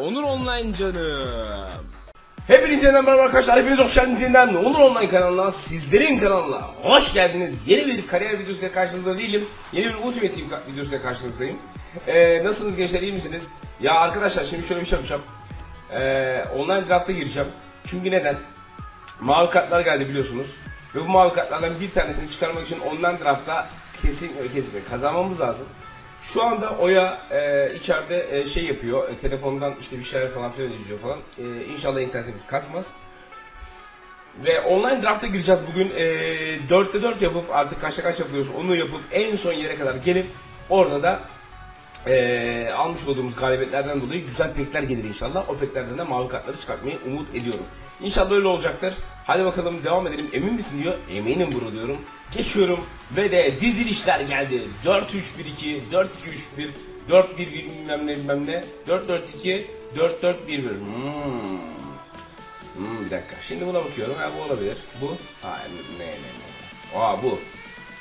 Onur Online canım. Yeniden merhaba arkadaşlar. Hepiniz hoş geldiniz yeniden. Onur Online kanalına, sizlerin kanalına hoş geldiniz. Yeni bir kariyer videosuyla karşınızda değilim. Yeni bir Ultimate Team videosuyla karşınızdayım. Ee, nasılsınız gençler, iyi misiniz? Ya arkadaşlar şimdi şöyle bir şey yapacağım. Ee, online draft'a gireceğim. Çünkü neden? Mavi kartlar geldi biliyorsunuz. Ve bu mavi kartlardan bir tanesini çıkarmak için online draftta kesin kesinlikle kazanmamız lazım. Şu anda Oya e, içeride e, şey yapıyor, e, telefondan işte bir şeyler falan filan izliyor falan. E, inşallah internetim kasmaz. Ve online draft'a gireceğiz bugün. E, 4'te 4 yapıp artık kaçta kaç yapıyoruz onu yapıp en son yere kadar gelip orada da e, almış olduğumuz galibiyetlerden dolayı güzel pekler gelir inşallah. O peklerden de mavi kartları çıkartmayı umut ediyorum. İnşallah öyle olacaktır. Hadi bakalım devam edelim. Emin misin diyor. Eminim bro diyorum. Geçiyorum ve de dizilişler geldi. 4-3-1-2, 4-2-3-1, 4-1-1 bilmem ne bilmem ne, 4-4-2, 4-4-1-1. Hmm. Hmm, bir dakika. Şimdi buna bakıyorum. Ha bu olabilir. Bu. Ha ne ne ne. Aa bu.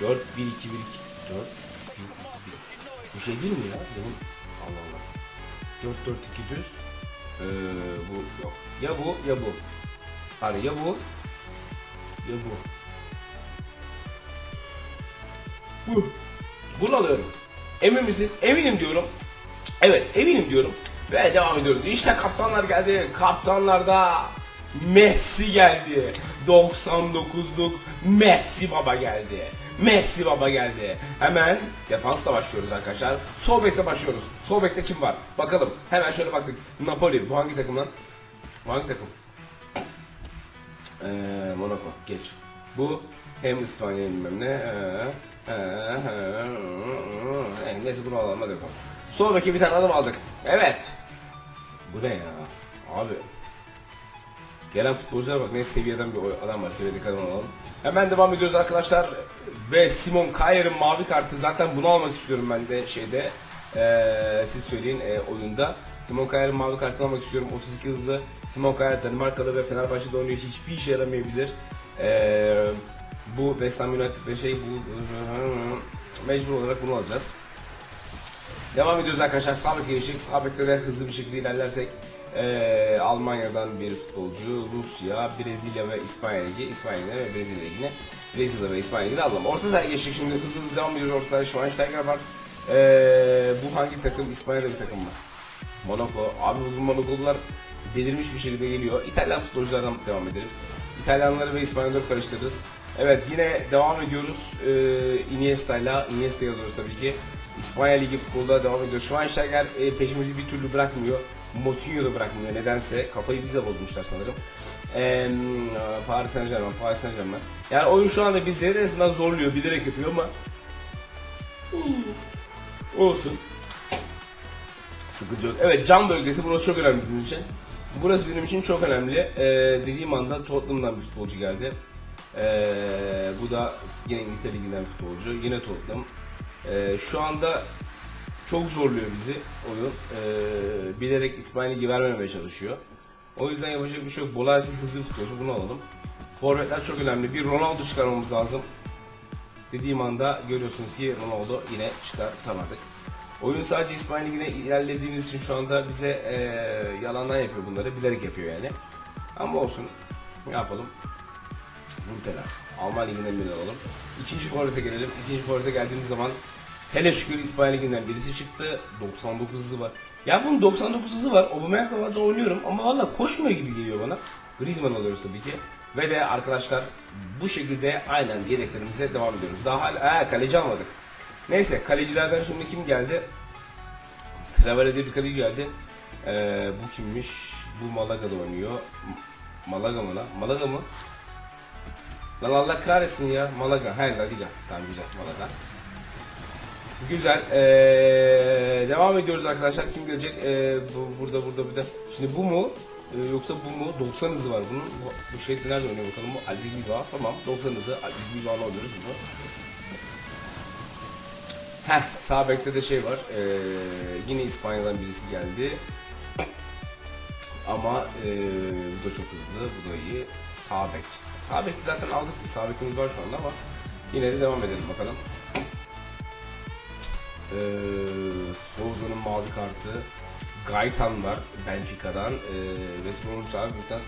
4 1 2 1 2 4 1 2 1. Bu şey değil mi ya? Bunun Allah Allah. 4 4 2 düz. Ee, bu yok. Ya bu ya bu. Hani ya bu ya bu. Bu. Bunu alıyorum. Emin misin? Eminim diyorum. Evet eminim diyorum. Ve devam ediyoruz. İşte kaptanlar geldi. Kaptanlarda Messi geldi. 99'luk Messi baba geldi. Messi baba geldi. Hemen defansla başlıyoruz arkadaşlar. Sol bekle başlıyoruz. Sol bekte kim var? Bakalım. Hemen şöyle baktık. Napoli. Bu hangi takım lan? Bu hangi takım? Ee, Monaco. Geç. Bu hem İspanya bilmem ne. Ee, ee, ee, ee, neyse bunu alalım hadi bakalım. Sol beke bir tane adam aldık. Evet. Bu ne ya? Abi. Gelen futbolculara bak ne seviyeden bir adam var. Seviyedeki adam alalım. Hemen devam ediyoruz arkadaşlar. Ve Simon Kayer'in mavi kartı. Zaten bunu almak istiyorum ben de şeyde. Ee, siz söyleyin e, oyunda. Simon Kayer'in mavi kartını almak istiyorum. 32 hızlı. Simon Kayer Danimarka'da ve Fenerbahçe'de oynuyor. Hiçbir işe yaramayabilir. Ee, bu West Ham United ve şey bu mecbur olarak bunu alacağız. Devam ediyoruz arkadaşlar. Sağ bek geçecek. Sağ bekte de hızlı bir şekilde ilerlersek ee, Almanya'dan bir futbolcu, Rusya, Brezilya ve İspanya Ligi, İspanya ve Brezilya Ligi'ne Brezilya ve İspanya Ligi'ne alalım. Orta sahaya geçtik şimdi hızlı hızlı devam ediyoruz. Orta sahaya Schweinsteiger var. Ee, bu hangi takım? İspanya'da bir takım mı? Monaco. Abi bugün Monaco'lular delirmiş bir şekilde geliyor. İtalyan futbolculardan devam edelim. İtalyanları ve İspanyolları karıştırırız. Evet yine devam ediyoruz. Ee, Iniesta'yla, Iniesta yazıyoruz tabii ki. İspanya Ligi futbolda devam ediyor. Schweinsteiger e, peşimizi bir türlü bırakmıyor. Moutinho da bırakmıyor. Nedense kafayı bize bozmuşlar sanırım. Ee, Paris Saint Germain, Paris Saint Germain. Yani oyun şu anda bizi resmen zorluyor. Bilerek yapıyor ama olsun. Sıkıntı yok. Evet cam bölgesi burası çok önemli benim için. Burası benim için çok önemli. Ee, dediğim anda Tottenham'dan bir futbolcu geldi. Ee, bu da yine İngiltere Ligi'nden futbolcu. Yine Tottenham. Ee, şu anda çok zorluyor bizi oyun. Ee, bilerek İspanya Ligi vermemeye çalışıyor. O yüzden yapacak bir şey yok. Bolasi hızlı futbolcu bunu alalım. Forvetler çok önemli. Bir Ronaldo çıkarmamız lazım. Dediğim anda görüyorsunuz ki Ronaldo yine çıkartamadık. Oyun sadece İspanya Ligi'ne ilerlediğimiz için şu anda bize eee yalandan yapıyor bunları. Bilerek yapıyor yani. Ama olsun. Ne yapalım? Muhtemelen. Alman Ligi'nden biri alalım. İkinci forvete gelelim. İkinci forvete geldiğimiz zaman hele şükür İspanya Ligi'nden birisi çıktı. 99 hızı var. Ya bunun 99 hızı var. Aubameyang'la bazen oynuyorum ama valla koşmuyor gibi geliyor bana. Griezmann alıyoruz tabii ki. Ve de arkadaşlar bu şekilde aynen yedeklerimize devam ediyoruz. Daha hala, he, kaleci almadık. Neyse kalecilerden şimdi kim geldi? Traore diye bir kaleci geldi. Ee, bu kimmiş? Bu Malaga'da oynuyor. Malaga mı lan? Malaga mı? Lan Allah kahretsin ya. Malaga. Hayır La Liga. Tamam güzel. Malaga. Güzel. Ee, devam ediyoruz arkadaşlar. Kim gelecek? Ee, bu, burada burada burada. Şimdi bu mu? Ee, yoksa bu mu? 90 hızı var bunun. Bu, bu şey nerede oynuyor bakalım. Bu Aldi Bilbao. Tamam. 90 hızı. Aldi Bilbao'nu alıyoruz bunu. Heh, sağ bekte de şey var. Ee, yine İspanya'dan birisi geldi. Ama ee, bu da çok hızlı, bu da iyi. Sağ bek. Sağ bek zaten aldık bir sağ bekimiz var şu anda ama yine de devam edelim bakalım. Ee, Souza'nın mavi kartı. Gaitan var Benfica'dan. E, West Bromwich Albion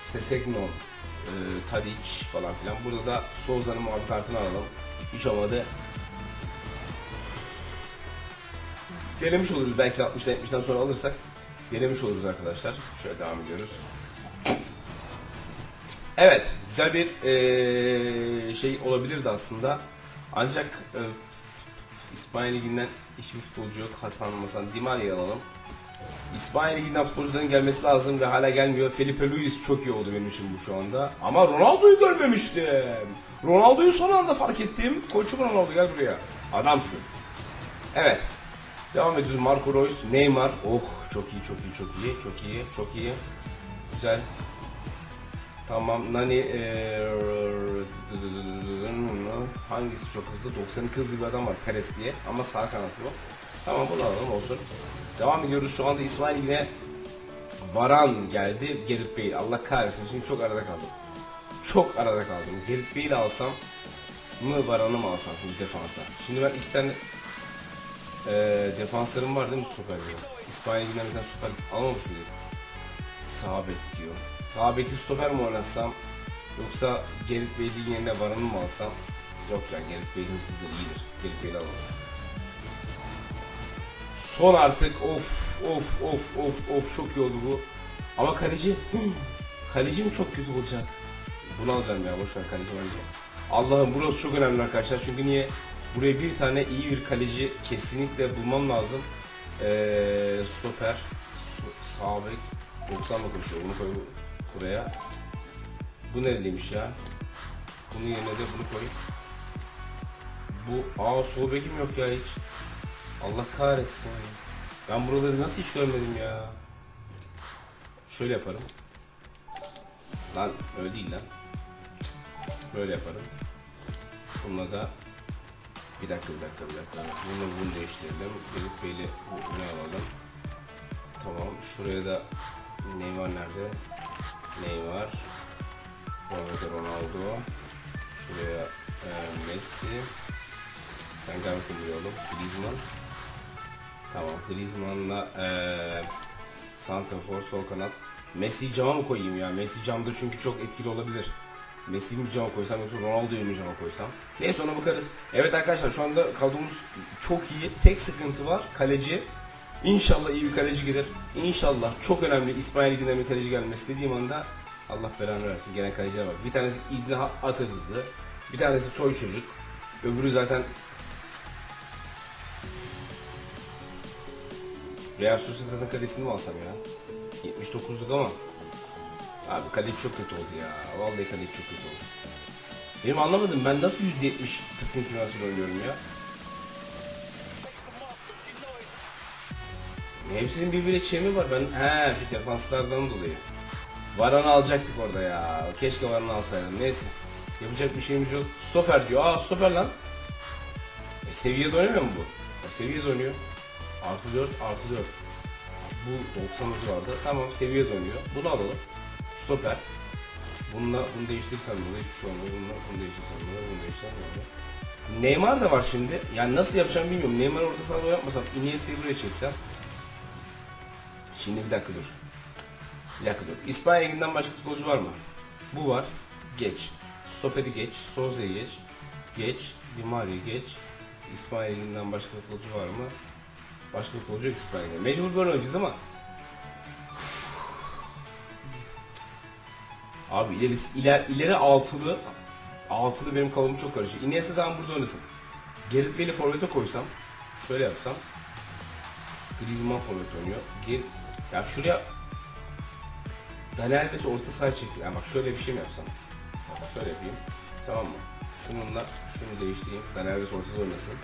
Sesegnon, e, Tadic falan filan. Burada da Souza'nın mavi kartını alalım. Hiç olmadı. Denemiş oluruz belki 60'dan 70'den sonra alırsak. Denemiş oluruz arkadaşlar. Şöyle devam ediyoruz. Evet, güzel bir eee, şey olabilirdi aslında. Ancak e, İspanya Ligi'nden hiçbir futbolcu yok. Hasan Masan, Di Maria'yı alalım. İspanya Ligi'nden futbolcuların gelmesi lazım ve hala gelmiyor. Felipe Luis çok iyi oldu benim için bu şu anda. Ama Ronaldo'yu görmemiştim. Ronaldo'yu son anda fark ettim. Koçum Ronaldo gel buraya. Adamsın. Evet. Devam ediyoruz. Marco Reus, Neymar. Oh çok iyi, çok iyi, çok iyi, çok iyi, çok iyi. Güzel. Tamam. Nani eee, hangisi çok hızlı? 92 hızlı bir adam var Perez diye ama sağ kanat bu. Tamam bunu alalım olsun. Devam ediyoruz. Şu anda İsmail yine Varan geldi. Gerrit Bale. Allah kahretsin. Şimdi çok arada kaldım. Çok arada kaldım. Gerrit Bale'i alsam mı Varan'ı mı alsam şimdi defansa. Şimdi ben iki tane e, defanslarım var değil mi stoper diyor. İspanya Ligi'nden bir tane stoper almamış mıydı? Sağ bek diyor. Sağ beki stoper mi oynatsam yoksa Gerrit Bale'in yerine Varan'ı mı alsam? Yok ya Gerrit Bale hızlıdır iyidir. Gerrit Bale'i alalım. Son artık of of of of of çok iyi oldu bu. Ama kaleci kaleci mi çok kötü olacak? Bunu alacağım ya boş ver kaleci bence. Allah'ım burası çok önemli arkadaşlar çünkü niye? Buraya bir tane iyi bir kaleci kesinlikle bulmam lazım. Ee, stoper, sağ bek, 90 mı koşuyor? Bunu koy buraya. Bu nereliymiş ya? Bunun yerine de bunu koy. Bu, aa sol bekim yok ya hiç. Allah kahretsin. Ben buraları nasıl hiç görmedim ya. Şöyle yaparım. Lan öyle değil lan. Böyle yaparım. Bununla da bir dakika bir dakika bir dakika. Bunu bunu değiştirelim. Gelip Bey'i öne alalım. Tamam. Şuraya da Neymar nerede? Neymar. Forvet'e Ronaldo. Şuraya e, Messi. Sen gel oğlum. Griezmann. Tamam Griezmann'la eee Santrafor sol kanat. Messi cama mı koyayım ya? Messi camda çünkü çok etkili olabilir. Messi'yi mi cama koysam yoksa Ronaldo'yu mu cama koysam? Neyse ona bakarız. Evet arkadaşlar şu anda kadromuz çok iyi. Tek sıkıntı var kaleci. İnşallah iyi bir kaleci gelir. İnşallah çok önemli İspanya Ligi'nden bir kaleci gelmesi dediğim anda Allah belanı versin. Gene kaleciler var. Bir tanesi İbni At. Bir tanesi toy çocuk. Öbürü zaten Real Sociedad'ın kalesini mi alsam ya? 79'luk ama. Abi kaleci çok kötü oldu ya. Vallahi kaleci çok kötü oldu. Benim anlamadım ben nasıl %70 takım kimyasıyla oynuyorum ya? Hepsinin birbirine çemi var. Ben he şu defanslardan dolayı. Varan'ı alacaktık orada ya. Keşke Varan'ı alsaydım. Neyse. Yapacak bir şeyimiz yok. Stoper diyor. Aa stoper lan. E, seviyede oynamıyor mu bu? E, seviyede oynuyor. Artı 4, artı 4. Bu 90 hızı vardı. Tamam seviye dönüyor. Bunu alalım. Stoper. Bununla bunu değiştirsem bunu hiçbir şey olmuyor. Bununla bunu değiştirsem bunu, bunu değiştirsem bunu. Neymar da var şimdi. Yani nasıl yapacağım bilmiyorum. Neymar orta sahada yapmasam, Iniesta'yı buraya çeksem. Şimdi bir dakika dur. Dur. İspanya Ligi'nden başka futbolcu var mı? Bu var. Geç. Stoperi geç. Souza'yı geç. Geç. Di Maria'yı geç. İspanya Ligi'nden başka futbolcu var mı? Başka futbolcu yok İspanya'da. Mecbur böyle oynayacağız ama. Abi ileri, iler, ileri altılı altılı benim kafamı çok karışıyor. Iniesta da burada oynasın. Gerrit Bale'i forvete koysam şöyle yapsam Griezmann forvet oynuyor. Ger ya şuraya Dani Alves orta saha çekiyor. Yani bak şöyle bir şey mi yapsam? Şöyle yapayım. Tamam mı? Şununla şunu değiştireyim. Dani Alves ortada oynasın.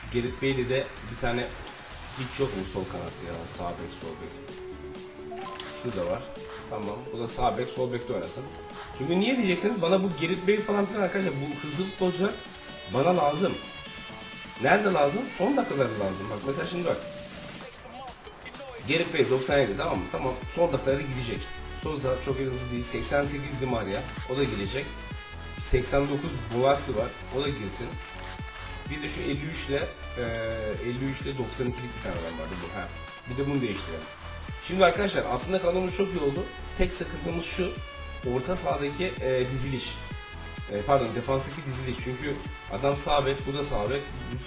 Şu Gerrit Bale'i de bir tane hiç yok mu sol kanatı ya? Sağ bek, sol bek. Şurada var. Tamam. Bu da sağ bek, sol bekte oynasın. Çünkü niye diyeceksiniz? Bana bu Gerrit Bale falan filan arkadaşlar bu hızlı futbolcular bana lazım. Nerede lazım? Son dakikalarda lazım. Bak mesela şimdi bak. Gerrit Bale 97 tamam mı? Tamam. Son dakikalara gidecek. Souza çok hızlı değil. 88 Di. O da gelecek. 89 Bolassi var. O da girsin. Bir de şu 53 ile e, 53 ile 92'lik bir tane vardı bu. Ha. Bir de bunu değiştirelim. Şimdi arkadaşlar aslında kanalımız çok iyi oldu. Tek sıkıntımız şu. Orta sahadaki e, diziliş. E, pardon defanstaki diziliş. Çünkü adam sağ bek, bu da sağ bek,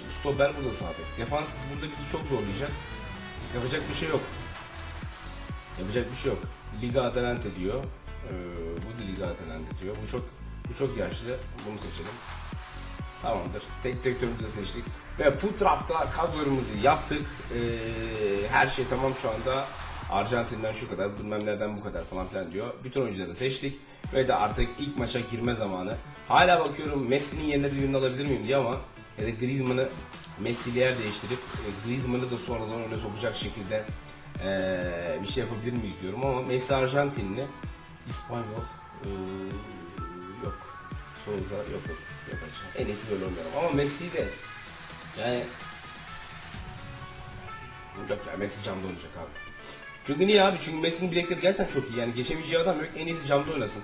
stoper bu da sağ bek. Defans burada bizi çok zorlayacak. Yapacak bir şey yok. Yapacak bir şey yok. Liga Atalanta diyor. Ee, bu da Liga Atalanta diyor. Bu çok bu çok yaşlı. Bunu seçelim. Tamamdır. Tek tek de seçtik. Ve Foot Draft'ta kadrolarımızı yaptık. Ee, her şey tamam şu anda. Arjantin'den şu kadar, bilmem nereden bu kadar falan filan diyor. Bütün oyuncuları seçtik. Ve de artık ilk maça girme zamanı. Hala bakıyorum Messi'nin yerine de birini alabilir miyim diye ama ya da Griezmann'ı Messi'yle yer değiştirip e, Griezmann'ı da sonradan öne sokacak şekilde e, bir şey yapabilir miyiz diyorum ama Messi Arjantinli, İspanyol e, yok. Souza yok yok. Açık. En iyisi böyle oynayalım. Ama Messi de yani yok ya Messi camda oynayacak abi. Çünkü niye abi? Çünkü Messi'nin bilekleri gerçekten çok iyi. Yani geçemeyeceği adam yok. En iyisi camda oynasın.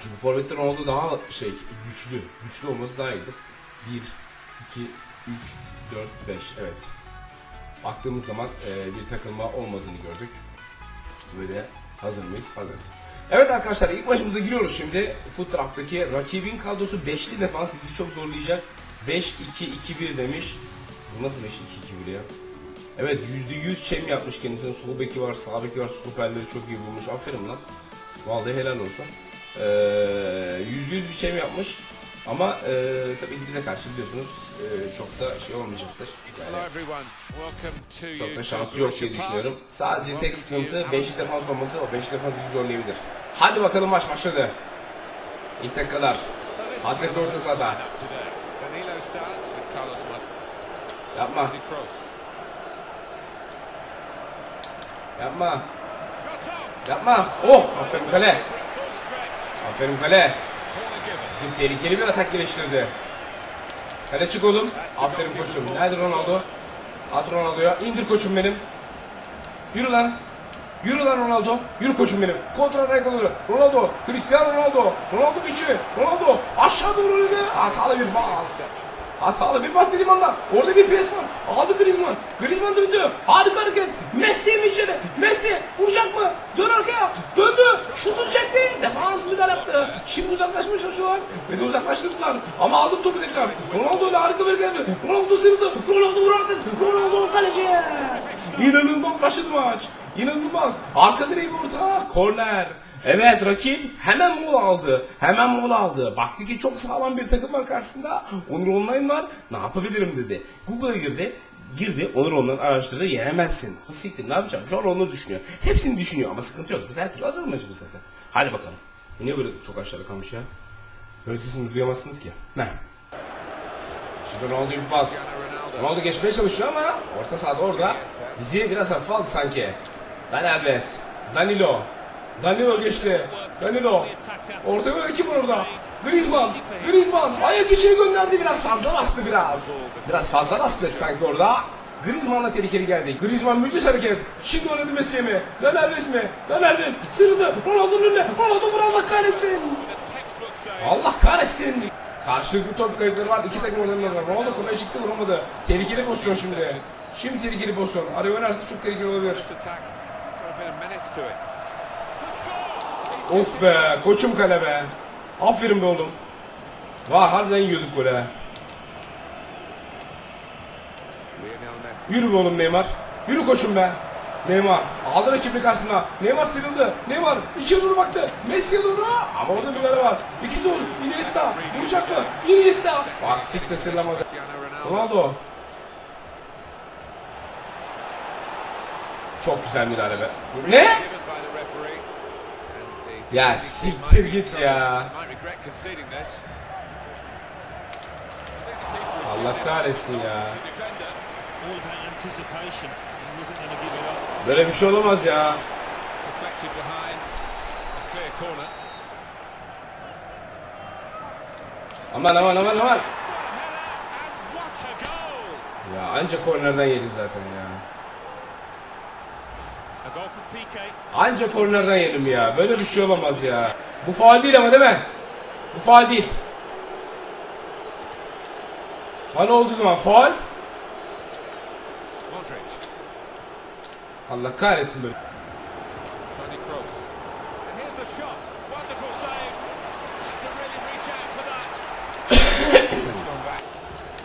Çünkü Forvet'te Ronaldo daha şey güçlü. Güçlü olması daha iyidir. 1, 2, 3, 4, 5. Evet. Baktığımız zaman e, bir takılma olmadığını gördük. Ve de hazır mıyız? Hazırız. Evet arkadaşlar ilk maçımıza giriyoruz şimdi. Foot taraftaki rakibin kadrosu 5'li defans bizi çok zorlayacak. 5-2-2-1 demiş. Bu nasıl 5-2-2-1 ya? Evet %100 çem yapmış kendisinin. Sol beki var, sağ beki var, stoperleri çok iyi bulmuş. Aferin lan. Vallahi helal olsun. Ee, %100 bir çem yapmış. Ama e, tabii bize karşı biliyorsunuz e, çok da şey olmayacaktır. Yani çok da şansı yok diye düşünüyorum. Sadece tek sıkıntı you, 5'li Alisson. defans olması. O 5'li defans bizi zorlayabilir. Hadi bakalım maç başladı. İlk dakikalar. The orta sahada. Yapma. Yapma. Yapma. Oh! Aferin kale. Aferin kale. Bir tehlikeli bir atak geliştirdi. Kale çık oğlum. Aferin koçum. Nerede Ronaldo? At Ronaldo'ya. İndir koçum benim. Yürü lan. Yürü lan Ronaldo. Yürü koçum benim. Kontra atak alıyor. Ronaldo. Cristiano Ronaldo. Ronaldo biçi. Ronaldo. Aşağı doğru oynadı. Hatalı bir bas. Hatalı bir bas Griezmann'dan. Orada bir pres var. Aldı Griezmann. Griezmann döndü. Harika hareket. Messi mi içeri? Messi vuracak mı? Dön arkaya. Döndü. Şutu çekti. Defans müdahale yaptı. Uzaklaşmaya çalışıyorlar. De uzaklaştırdılar. Ama aldı topu tekrar. Ronaldo ile harika bir geldi. Ronaldo sırdı. Ronaldo vur artık. Ronaldo kaleci. İnanılmaz başladı maç. İnanılmaz. Arka direği bir orta. Korner. Evet rakip hemen mola aldı. Hemen mola aldı. Baktı ki çok sağlam bir takım var karşısında. Onur Online var. Ne yapabilirim dedi. Google'a girdi. Girdi. Onur Online araştırdı. Yenemezsin. Siktir ne yapacağım? Şu an onu düşünüyor. Hepsini düşünüyor ama sıkıntı yok. Türlü alacağız maçımızı zaten. Hadi bakalım. Niye böyle çok aşağıda kalmış ya? Böyle sesimizi duyamazsınız ki. Ne? Şimdi Ronaldo bir pas. Ronaldo geçmeye çalışıyor ama orta sahada orada bizi biraz hafife aldı sanki. Dan Alves. Danilo. Danilo geçti. Danilo. Orta yönde kim var orada? Griezmann. Griezmann. Ayak içeri gönderdi biraz fazla bastı biraz. Biraz fazla bastık sanki orada. Griezmann'la tehlikeli geldi. Griezmann müthiş hareket. Şimdi oynadı Messi'ye mi? Dan Alves mi? Dan Alves sırıldı. Ronaldo'nun önüne. Ronaldo vur Allah kahretsin. Allah kahretsin. Karşılıklı top kayıpları var. İki takım oynadılar. Ronaldo kolay çıktı vuramadı. Tehlikeli pozisyon şimdi. Şimdi tehlikeli pozisyon. Araya oynarsa çok tehlikeli olabilir. Of be. Koçum kale be. Aferin be oğlum. Vay harbiden yiyorduk gole. Yürü be oğlum Neymar. Yürü koçum be. Neymar. Aldı rakibini karşısına. Neymar sıyrıldı. Neymar içeri doğru baktı. Messi'ye doğru. Ama orada müdahale var. İki gol. Iniesta. Vuracak mı? Iniesta. Ah siktir sırlamadı. Ronaldo. Çok güzel müdahale be. Ne? Ya siktir git ya. Allah kahretsin ya. Böyle bir şey olamaz ya. Aman aman aman aman. Ya anca kornerden yedi zaten ya. Anca kornerden yedim ya. Böyle bir şey olamaz ya. Bu faal değil ama değil mi? Bu faal değil. Bana olduğu zaman faul.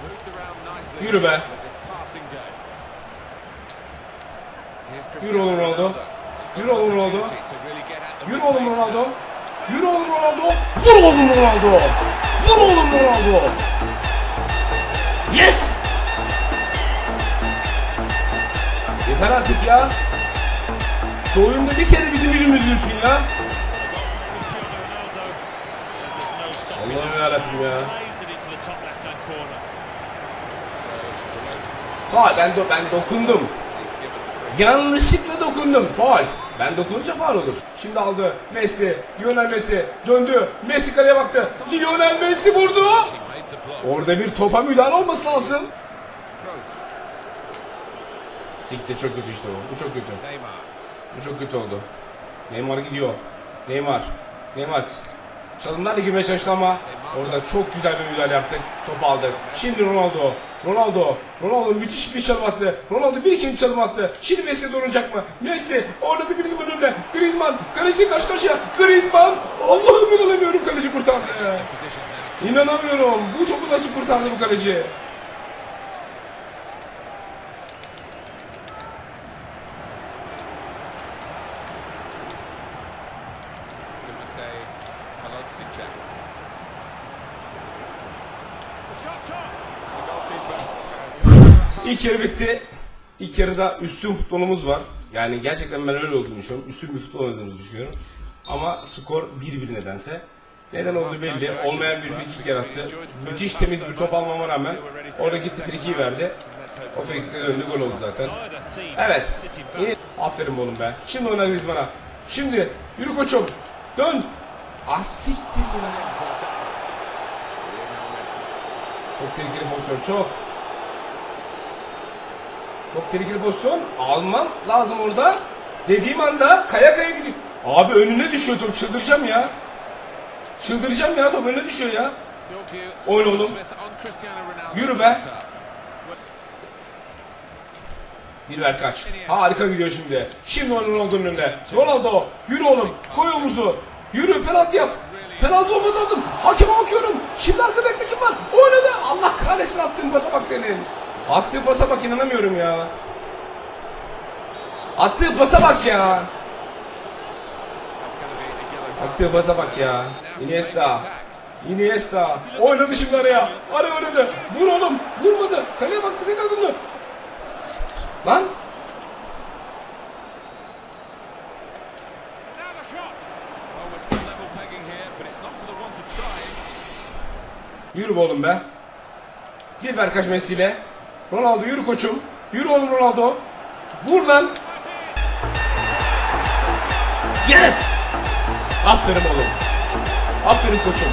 Moved around nicely. Yürü be. Yürü oğlum Ronaldo. Yürü oğlum Ronaldo. Yürü oğlum Ronaldo. Yürü oğlum Ronaldo. Vur oğlum Ronaldo. Vur oğlum Ronaldo. Yes. Yeter artık ya. Şu oyunda bir kere bizim yüzümüz gülsün ya. Allah'ım yarabbim ya. Faal ben do ben dokundum. Yanlışlıkla dokundum. Faal. Ben dokununca faal olur. Şimdi aldı. Messi. Lionel Messi. Döndü. Messi kaleye baktı. Lionel Messi vurdu. Orada bir topa müdahale olması lazım. Siktir çok kötü işte bu. Bu çok kötü. Neymar. Bu çok kötü oldu. Neymar gidiyor. Neymar. Neymar. Çalımlarla girmeye çalıştı ama orada çok güzel bir müdahale yaptık. Top aldık. Şimdi Ronaldo. Ronaldo. Ronaldo müthiş bir çalım attı. Ronaldo bir ikinci çalım attı. Şimdi Messi donacak mı? Messi. Orada da Griezmann önüne. Griezmann. Kaleci karşı karşıya. Griezmann. Allah'ım inanamıyorum kaleci kurtardı. İnanamıyorum. Bu topu nasıl kurtardı bu kaleci? Timotei Kalocic. The shot's on. The goalkeeper. İlk yarı bitti. İlk yarıda üstün futbolumuz var. Yani gerçekten ben öyle olduğunu düşünüyorum. Üstün bir futbol oynadığımızı düşünüyorum. Ama skor 1-1 nedense. Neden olduğu belli. Olmayan bir frikik yarattı. Müthiş temiz bir top almama rağmen orada gitti frikiyi verdi. O frikikle döndü gol oldu zaten. Evet. İyi. Aferin oğlum be. Şimdi oynar Griezmann'a. Şimdi yürü koçum. Dön. Ah siktir ya. Lionel Messi. Çok tehlikeli pozisyon çok. Çok tehlikeli pozisyon. Almam lazım orada. Dediğim anda kaya kaya gidiyor. Abi önüne düşüyor top çıldıracağım ya. Çıldıracağım ya top önüne düşüyor ya. Oyun oğlum. Yürü be. Bir ver kaç. Harika gidiyor şimdi. Şimdi oyun Ronaldo'nun önünde. Ronaldo yürü oğlum. Koy omuzu. Yürü penaltı yap. Penaltı olması lazım. Hakeme bakıyorum. Şimdi arkada kim var? Oynadı. Allah kahretsin attığın pasa bak senin. Attığı pasa bak inanamıyorum ya. Attığı pasa bak ya. Attığı pasa bak ya. Iniesta. Iniesta. Oynadı şimdi araya. Araya oynadı. Vur oğlum. Vurmadı. Kaleye baktı tekrar döndü. Lan. Yürü oğlum be. Bir ver kaç Messi ile. Ronaldo yürü koçum. Yürü oğlum Ronaldo. Vur lan. Yes. Aferin oğlum. Aferin koçum.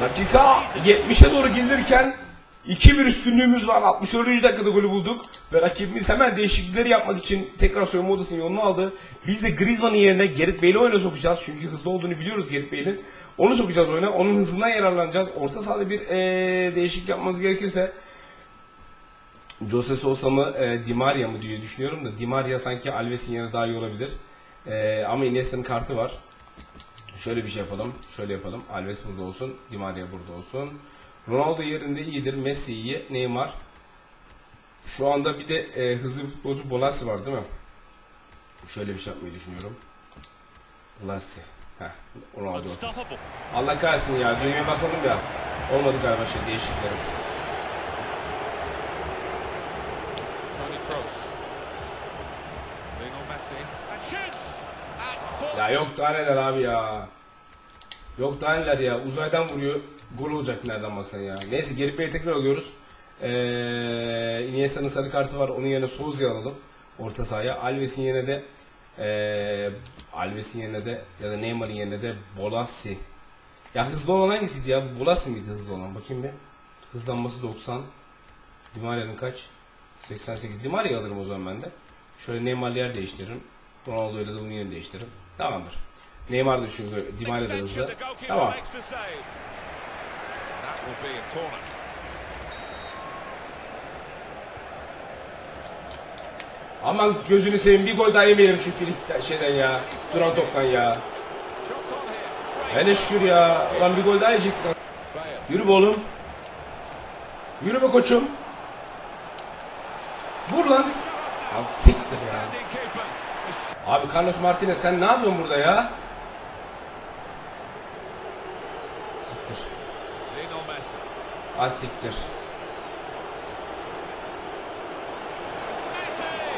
Dakika 70'e doğru gelirken 2-1 üstünlüğümüz var. 64. dakikada golü bulduk. Ve rakibimiz hemen değişiklikleri yapmak için tekrar soyunma odasının yolunu aldı. Biz de Griezmann'ın yerine Gerrit Bale'i oyuna sokacağız. Çünkü hızlı olduğunu biliyoruz Gerrit Bale'in. Onu sokacağız oyuna. Onun hızından yararlanacağız. Orta sahada bir eee değişiklik yapmamız gerekirse Jose Sosa mı e, Di Maria mı diye düşünüyorum da Di Maria sanki Alves'in yerine daha iyi olabilir. E, ama Iniesta'nın kartı var. Şöyle bir şey yapalım. Şöyle yapalım. Alves burada olsun. Di Maria burada olsun. Ronaldo yerinde iyidir. Messi iyi. Neymar. Şu anda bir de e, hızlı futbolcu Bolassi var değil mi? Şöyle bir şey yapmayı düşünüyorum. Bolassi. Heh. Ronaldo. Allah kahretsin ya. Düğmeye basmadım ya. Olmadı galiba şey full. Ya yok daha neler abi ya. Yok daha neler ya. Uzaydan vuruyor. Gol olacak nereden baksan ya. Neyse geri Bey'e tekrar alıyoruz. Ee, Iniesta'nın sarı kartı var. Onun yerine Souza'yı alalım. Orta sahaya. Alves'in yerine de ee, Alves'in yerine de ya da Neymar'ın yerine de Bolassi. Ya hızlı olan hangisiydi ya? Bolassi miydi hızlı olan? Bakayım bir. Hızlanması 90. Di Maria'nın kaç? 88. Di Maria'yı alırım o zaman ben de. Şöyle Neymar'la yer değiştiririm. Ronaldo ile de bunun yerini değiştiririm. Tamamdır. Neymar da çünkü Di Maria da hızlı. Tamam. Aman gözünü seveyim bir gol daha yemeyelim şu Filik'ten şeyden ya. Duran toptan ya. Hele şükür ya. Ulan bir gol daha yiyecektik. lan. Yürü be oğlum. Yürü be koçum. Vur lan. Al siktir ya. Abi Carlos Martinez sen ne yapıyorsun burada ya? Siktir. Az siktir.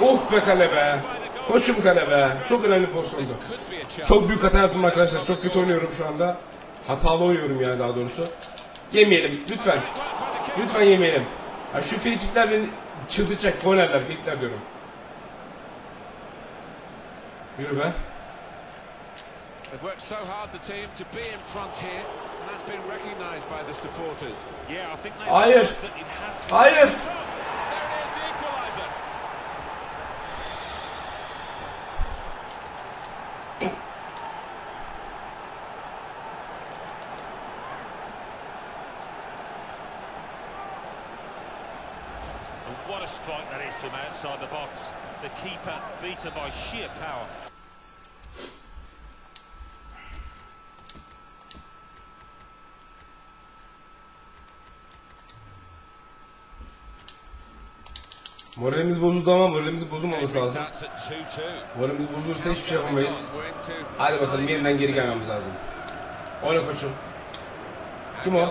Of be kale be. Koçum kale be. Çok önemli pozisyondu. Could be a chance. Çok büyük hata yaptım arkadaşlar. Çok kötü oynuyorum şu anda. Hatalı oynuyorum yani daha doğrusu. Yemeyelim lütfen. Lütfen yemeyelim. Ha, şu frikikler beni çıldıracak. Kornerler, frikikler diyorum. Yürü be. They've worked so hard, the team, to be in front here, and that's been recognised by the supporters. Yeah, I think they Hayır. Hayır. The keeper beaten by sheer power. Moralimiz bozuldu ama moralimiz bozulmaması lazım. starts at 2-2. Moralimiz bozulursa hiçbir şey yapamayız. Hadi bakalım yeniden geri gelmemiz lazım. Oyna koçum. Kim o?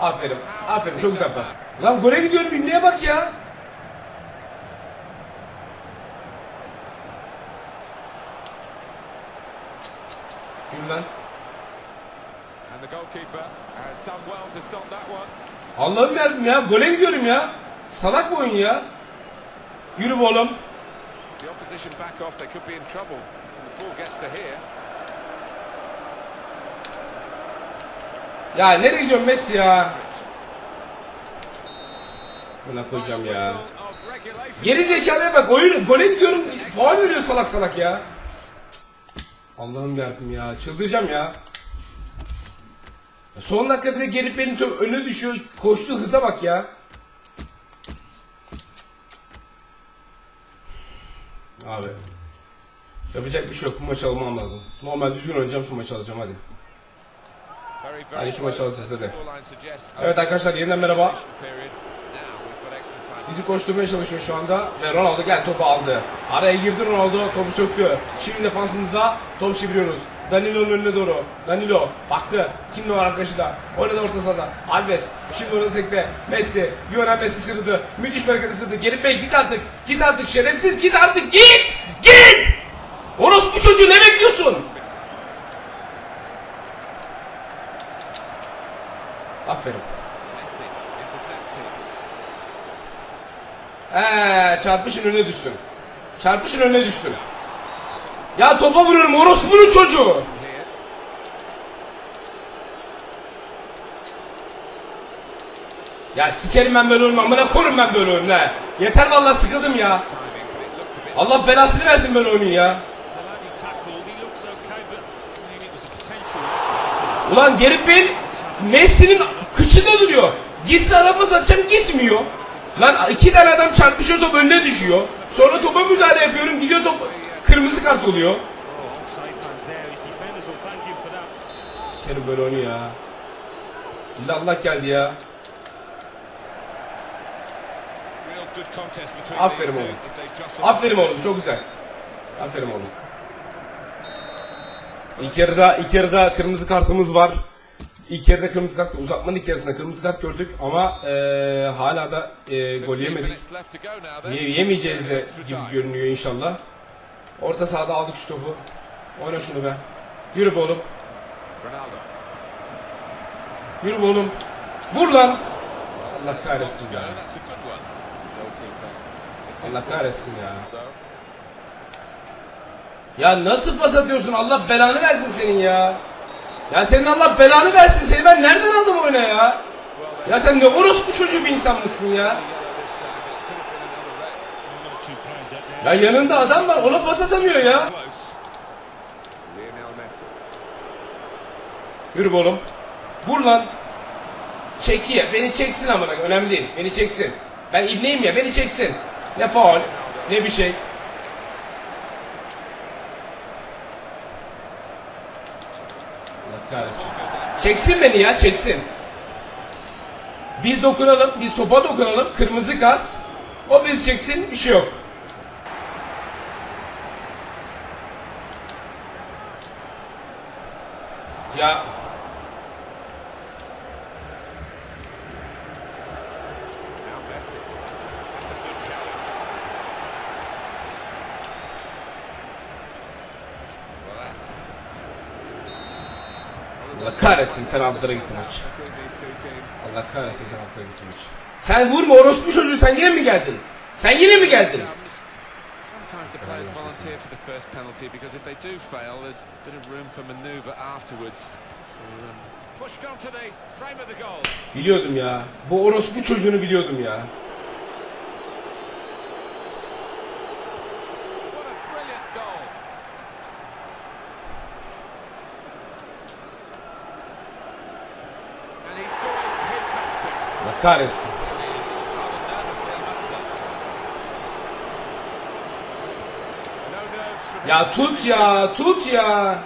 Aferin. Aferin. Çok güzel pas. Lan gole gidiyorum. İmliğe bak ya. Yürü lan. And the goalkeeper has done well to stop that one. Allah'ım yarabbim ya. Gole gidiyorum ya. Salak bu oyun ya. Yürü oğlum. Ya nereye gidiyorsun Messi ya? Buna koyacağım ya. Geri zekalıya bak oyunu gole gidiyorum. Faul veriyor salak salak ya. Allah'ım yarabbim ya. Çıldıracağım ya. Son dakika bir de gelip benim top öne düşüyor. Koştuğu hıza bak ya. Abi. Yapacak bir şey yok. Bu maçı almam lazım. Normal düzgün oynayacağım şu maçı alacağım hadi. Hadi şu maçı alacağız suggests Evet arkadaşlar yeniden merhaba. Bizi koşturmaya çalışıyor şu anda ve Ronaldo gel topu aldı. Araya girdi Ronaldo topu söktü. Şimdi defansımızda top çeviriyoruz. Danilo'nun önüne doğru. Danilo baktı. Kimle var arkadaşı da? Oynadı orta sahada. Alves. Şimdi orada tekte. Messi. Lionel Messi sırdı. Müthiş bir hareket sırdı. Gelip Bey git artık. Git artık şerefsiz git artık git. Git. Orospu çocuğu ne bekliyorsun? Aferin. Messi intercepts Eee çarpışın önüne düşsün. Çarpışın önüne düşsün. Ya topa vuruyorum orospunun çocuğu. Ya sikerim ben böyle oyunu amına korum ben böyle oyunu. Yeter vallahi sıkıldım ya. Allah belasını versin böyle oyunu ya. He he. Ulan Gerrit Bale Messi'nin kıçında duruyor. Gitse araba satacağım gitmiyor. Lan iki tane adam çarpışıyor top önüne düşüyor. Sonra topa müdahale yapıyorum gidiyor top kırmızı kart oluyor. Sikerim böyle oyunu ya. İllallah geldi ya. Aferin oğlum. Aferin oğlum çok güzel. Aferin oğlum. İlk yarıda, ilk yarıda kırmızı kartımız var. İlk yarıda kırmızı kart, uzatmanın ilk yarısında kırmızı kart gördük ama eee, hala da eee, gol 15 yemedik. minutes left to go now then. Ye- yemeyeceğiz de gibi görünüyor inşallah. Orta sahada aldık şu topu. Oyna şunu be. Yürü be oğlum. Yürü be oğlum. Vur lan. Allah kahretsin ya. Allah kahretsin ya. Ya nasıl pas atıyorsun? Allah belanı versin senin ya. Ya senin Allah belanı versin seni. Ben nereden aldım oyuna ya? Ya sen ne orospu çocuğu bir insan mısın ya? Ya yanında adam var ona pas atamıyor ya. Yürü be oğlum. Vur lan. Çekiye. Beni çeksin amına. Önemli değil. Beni çeksin. Ben ibneyim ya. Beni çeksin. Ne faul. Ne bir şey. Çeksin beni ya. Çeksin. Biz dokunalım. Biz topa dokunalım. Kırmızı kart. O bizi çeksin. Bir şey yok. Ya Now Messi. That's a good challenge. Well, that. Allah kahretsin penaltılara gitti maç. Allah kahretsin penaltılara gitti maç. Sen vurma orospu çocuğu sen yine mi geldin? Sen yine mi geldin? Comes. Sometimes the players volunteer for the first penalty because if they do fail, there's a bit of room for manoeuvre afterwards. So, um, Pushed onto the frame of the goal. Biliyordum ya. Bu orospu çocuğunu biliyordum ya. From Ya tut ya tut ya.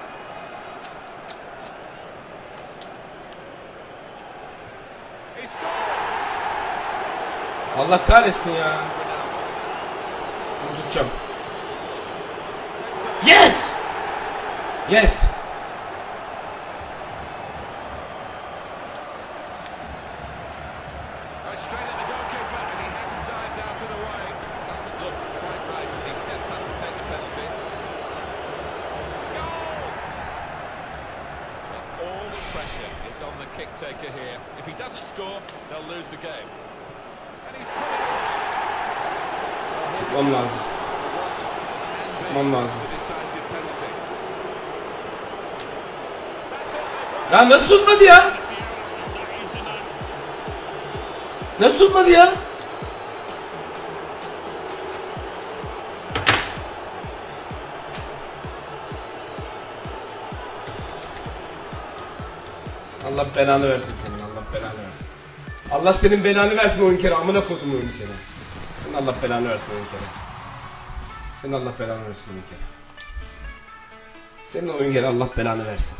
Allah kahretsin ya. Bunu tutacağım. Yes! Yes! Oh, straight at the goalkeeper, and he hasn't dived out of the way. Doesn't look quite right as he steps up to take the penalty. Goal! all the pressure is on the kick taker here. If he doesn't score, they'll lose the game. Tutmam lazım. Tutmam lazım. Ya nasıl tutmadı ya? Nasıl tutmadı ya? Belanı versin senin. Allah belanı versin. Allah senin belanı versin oyun kere. Amına koydum oyunu seni. Senin Allah belanı versin oyun kere. Senin Allah belanı versin oyun kere. Senin oyun kere Allah belanı versin.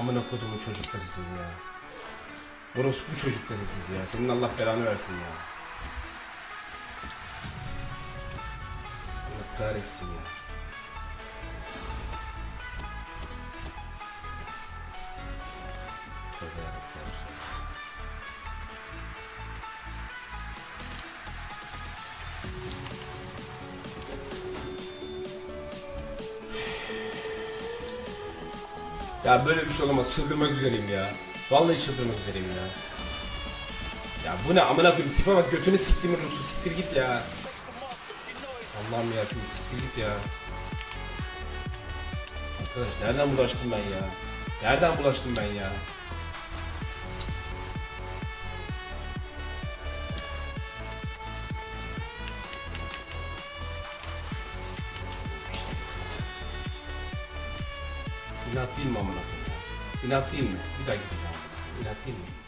Amına kodumun çocukları siz ya. Orospu çocukları siz ya. Senin Allah belanı versin ya. Allah kahretsin ya. Ya böyle bir şey olamaz. Çıldırmak üzereyim ya. Vallahi çıldırmak üzereyim ya. Ya bu ne amına koyayım tipe bak götünü siktimin Rus'u siktir git ya. Allah'ım ya şimdi siktir git ya. Arkadaş nereden bulaştım ben ya? Nereden bulaştım ben ya? İnat değil mi amına koyayım